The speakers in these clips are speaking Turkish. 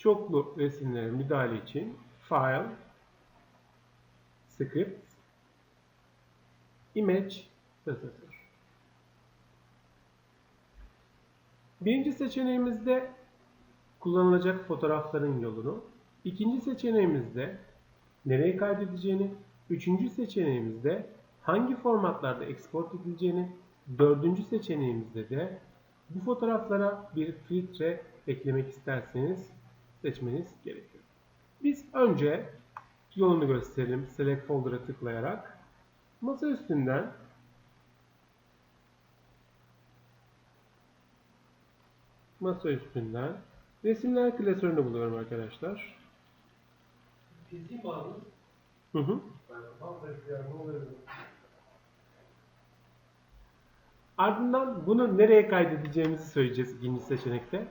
çoklu resimlere müdahale için File, Script, Image, Processor. Birinci seçeneğimizde kullanılacak fotoğrafların yolunu, ikinci seçeneğimizde nereye kaydedeceğini, üçüncü seçeneğimizde hangi formatlarda export edileceğini, dördüncü seçeneğimizde de bu fotoğraflara bir filtre eklemek isterseniz seçmeniz gerekiyor. Biz önce yolunu gösterelim Select Folder'a tıklayarak. Masa üstünden masa üstünden resimler klasörünü buluyorum arkadaşlar. Mi aldın? Hı hı. Ardından bunu nereye kaydedeceğimizi söyleyeceğiz ikinci seçenekte.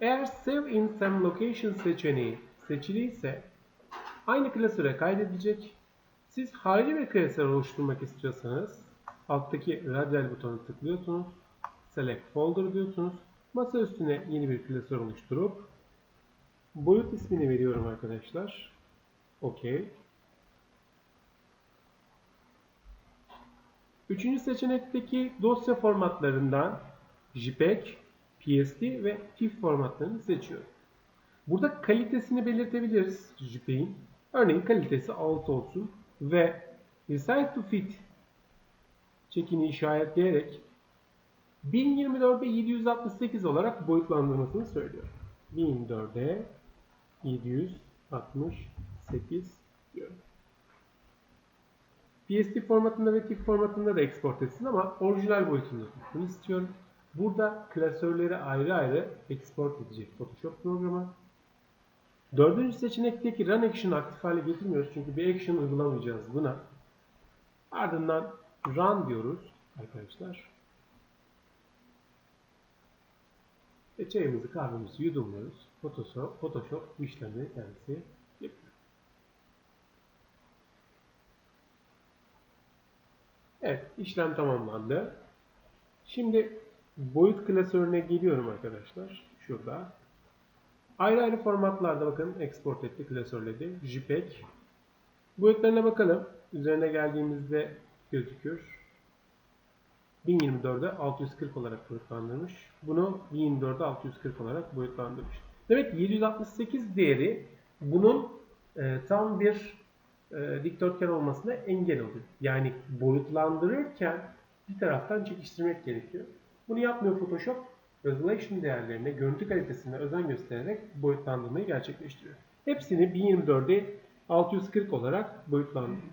Eğer Save in some location seçeneği seçiliyse aynı klasöre kaydedecek. Siz harici bir klasör oluşturmak istiyorsanız alttaki radyal butonu tıklıyorsunuz. Select Folder diyorsunuz. Masa üstüne yeni bir klasör oluşturup boyut ismini veriyorum arkadaşlar. OK. Üçüncü seçenekteki dosya formatlarından JPEG, PSD ve TIFF formatlarını seçiyorum. Burada kalitesini belirtebiliriz JPEG'in. Örneğin kalitesi 6 olsun ve Resize to Fit çekini işaretleyerek 1024'e 768 olarak boyutlandırmasını söylüyorum. 1024'e 768 diyorum. PSD formatında ve TIFF formatında da export etsin ama orijinal boyutunda tutsun istiyorum. Burada klasörleri ayrı ayrı export edecek Photoshop programı. Dördüncü seçenekteki Run Action aktif hale getirmiyoruz çünkü bir action uygulamayacağız buna. Ardından Run diyoruz arkadaşlar. Ve çayımızı kahvemizi yudumluyoruz. Photoshop, Photoshop işlemi kendisi yapıyor. Evet, işlem tamamlandı. Şimdi boyut klasörüne geliyorum arkadaşlar. Şurada. Ayrı ayrı formatlarda bakın export etti, klasörledi. JPEG. Boyutlarına bakalım. Üzerine geldiğimizde gözükür. 1024'e 640 olarak boyutlandırmış. Bunu 1024'e 640 olarak boyutlandırmış. Demek ki 768 değeri bunun e, tam bir e, dikdörtgen olmasına engel oluyor. Yani boyutlandırırken bir taraftan çekiştirmek gerekiyor. Bunu yapmıyor Photoshop. Resolution değerlerine, görüntü kalitesine özen göstererek boyutlandırmayı gerçekleştiriyor. Hepsini 1024'e 640 olarak boyutlandırıyor.